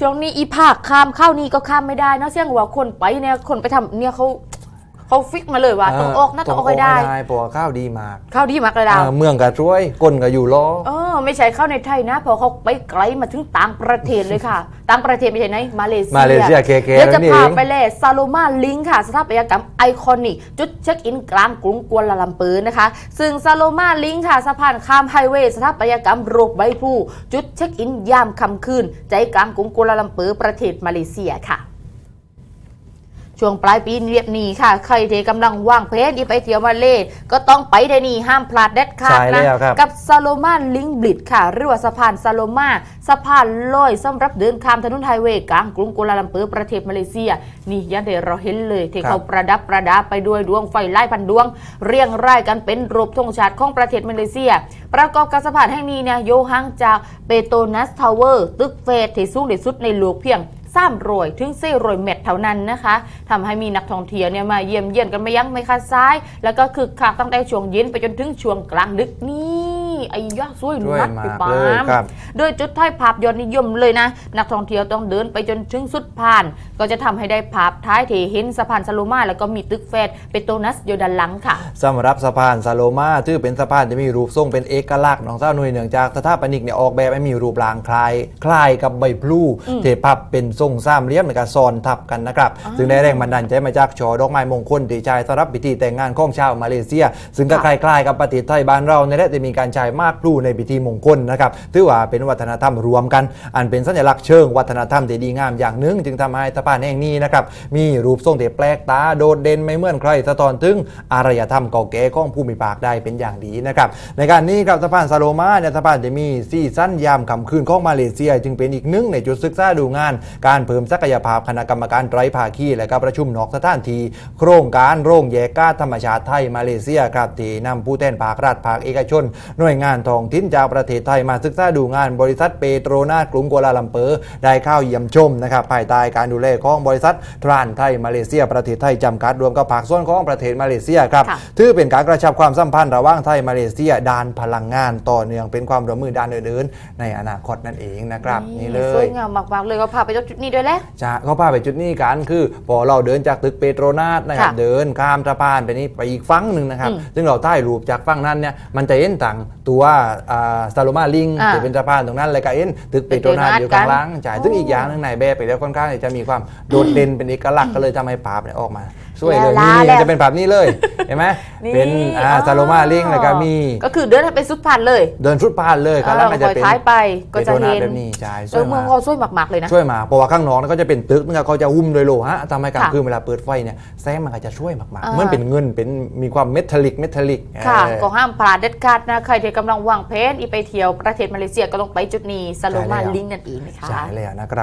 ช่วงนี้อีภาคข้ามเข้านี่ก็ข้ามไม่ได้เนอะเสี่ยงว่าคนไปเนี่ยคนไปทำเนี่ยเขาเขาฟิกมาเลยว่าต้องออกนะต้องออกให้ได้เพราะว่าข้าวดีมากเข้าดีมากเลยดาวเออเมืองก็ช่วยก้นก็อยู่ล้อ เออ ไม่ใช่เข้าในไทยนะเพอเขาไปไกลมาถึงต่างประเทศเลยค่ะ ต่างประเทศไม่ใช่ไหนมาเลเซียมาเลเซียเคเคเดี๋ยวจะนี่พาเองไปเลยซาโลมาลิงค่ะสถาปัตยกรรมไอคอนิกจุดเช็คอินกลางกรุงกัวลาลัมเปอร์นะคะ ซึ่งซาโลมาลิงค่ะสะพานข้ามไฮเวย์สถาปัตยกรรมโรบใบพลูจุดเช็คอินยามค่ำคืนใจกลางกรุงกัวลาลัมเปอร์ประเทศมาเลเซียค่ะ ช่วงปลายปีเรียบนี้ค่ะ ใครที่กำลังว่างเพลนที่ไปเที่ยวมาเลก็ต้องไปได้นี่ห้ามพลาดเด็ดขาดใช่นะแล้วครับกับซาโลมาลิงบลิดค่ะ หรือว่าสะพานซาโลมาสะพานลอยสำหรับเดินข้ามถนนไฮเวย์กลางกรุงกัวลาลัมเปอร์ประเทศมาเลเซีย นี่อยันเดเราเห็นเลยที่เขาประดับประดาไปด้วยดวงไฟไล่พันดวง เรียงรายกันเป็นรูปธงชาติของประเทศมาเลเซีย ประกอบกับสะพานแห่งนี้เนี่ยโยห่างจากเปโตนัสทาวเวอร์ตึกเฟสที่สูงที่สุดในโลกเพียง สามรวยถึงสี่รวยเม็ดเท่านั้นนะคะทำให้มีนักท่องเที่ยวเนี่ยมาเยี่ยมเยียนกันไม่ยั้งไม่ขาดซ้าย แล้วก็คึกคักตั้งแต่ช่วงเย็นไปจนถึงช่วงกลางดึกนี่ ไอ้ยอดสวยช่วยนัดมาพี่กปาเลยมครับโดยจุดถ่ายภาพยอดนิยมเลยนะ นักท่องเที่ยวต้องเดินไปจนถึงสุดผ่าน ก็จะทำให้ได้ภาพท้ายที่เห็นสะพานซาโลมาแล้วก็มีตึกแฟดเปโตนัสอยู่ด้านหลังค่ะสำหรับสะพานซาโลมาถือเป็นสะพานที่มีรูปทรงเป็นเอกลักษณ์ของเจ้าหน่วยเนื่องจากสถาปนิกเนี่ยออกแบบให้มีรูปร่างคล้ายคล้ายกับใบพลูเทพับเป็นทรงสามเหลี่ยมในการซ้อนทับกันนะครับซึ่งได้แรงบันดาลใจมาจากช่อดอกไม้มงคลที่ใช้สำหรับพิธีแต่งงานของชาวมาเลเซีย ซึ่งก็คค่ะล้ายๆกับประเทศไทยบ้านเราในแหละจะมีการใช้มากพลูในพิธีมงคลนะครับถือว่าเป็นวัฒนธรรมรวมกัน อันเป็นสัญลักษณ์เชิงวัฒนธรรมที่ดีงามอย่างหนึ่ง จึงทำให้สะพานแห่งนี้นะครับมีรูปทรงที่แปลกตาโดดเด่นไม่เหมือนใครสะท้อนถึงอารยธรรมเก่าแก่ของภูมิภาคได้เป็นอย่างดีนะครับในการนี้ครับสะพานซาโลมาเนี่ยสะพานจะมีซีซั่นยามค่ำคืนของมาเลเซีย จึงเป็นอีกหนึ่งในจุดศึกษาดูงาน การเพิ่มศักยภาพคณะกรรมการไตรภาคี และก็ประชุมนอกสถานที่โครงการโรงแยกก๊าธรรมชาติไทยมาเลเซียครับที่นำผู้แทนภาครัฐภาคเอกชนหน่วยงานท้องถิ่นจากประเทศไทยมาศึกษาดูงานบริษัทเปโตรนาสกรุงกัวลาลัมเปอร์ได้เข้าเยี่ยมชมนะครับภายใต้การดูแลของบริษัททรานไทยมาเลเซีย ประเทศไทยจำกัดรวมกับภาคส่วนของประเทศมาเลเซียครับค่ะถือเป็นการกระชับความสัมพันธ์ระหว่างไทยมาเลเซียด้านพลังงานต่อเนื่องเป็นความร่วมมือด้านอื่นๆในอนาคตนั่นเองนะครับนี่เลสวยยงามมากๆเลยก็พาไปจุดนี้ด้วยแหละจะเขาพาไปจุดนี้กันคือพอเราเดินจากตึกเปโตรนาสนะครับค่ะเดินข้ามสะพานไปนี้ไปอีกฝั่งหนึ่งนะครับอืมซึ่งเราใต้รูปจากฝั่งนั้นเนี่ยมันจะเห็นต่างตัวซาโลมาลิงอ่าที่เป็นสะพานตรงนั้นแล้วก็เห็นตึกเปโตรนาสอยู่ข้างหล่างจ่ายอ๋อซึ่งอีกอย่างหนึงในแบบไปแล้วค่อนข้างจะมีความโดดเด่นเป็นเอกลักษณ์ก็เลยทำให้ภาพเนี่ยออกมา สวยเลยแล้วนี่แล้วมันจะเป็นภาพนี้เลยเห็นไหมนี่เป็นอ่าอ๋อซาโลมาลิงแล้วก็มีก็คือเดินให้ไปสุดผ่านเลย เดินฟุตพานเลยข้างหล่างเอก็อจะปล่อยเป็นท้ายไปก็จะปโตรนาเห็สนแบบนี้ใช่สเอวอยเมืองมากเขาสวยมากๆเลยนะช่วยมาเพราะว่าข้างนอกนั้นก็จะเป็นตึกนะครับเขาจะหุ้มโดยโลหะทำให้กลางค่ะคืนเวลาเปิดไฟเนี่ยแสงมันก็จะช่วยมากอ่าๆเหมือนเป็นเงินเป็นมีความเมทัลลิกเมทัลลิกค่ะเออก็ห้ามพลาดเด็ดขาดนะใครที่กำลังวางเพลนอีไปเที่ยวประเทศมาเลเซียก็ต้องไปจุดนี้ซาโลมาใช่แล้วลิงนั่นเองนะคะใช่แล้วนะครับ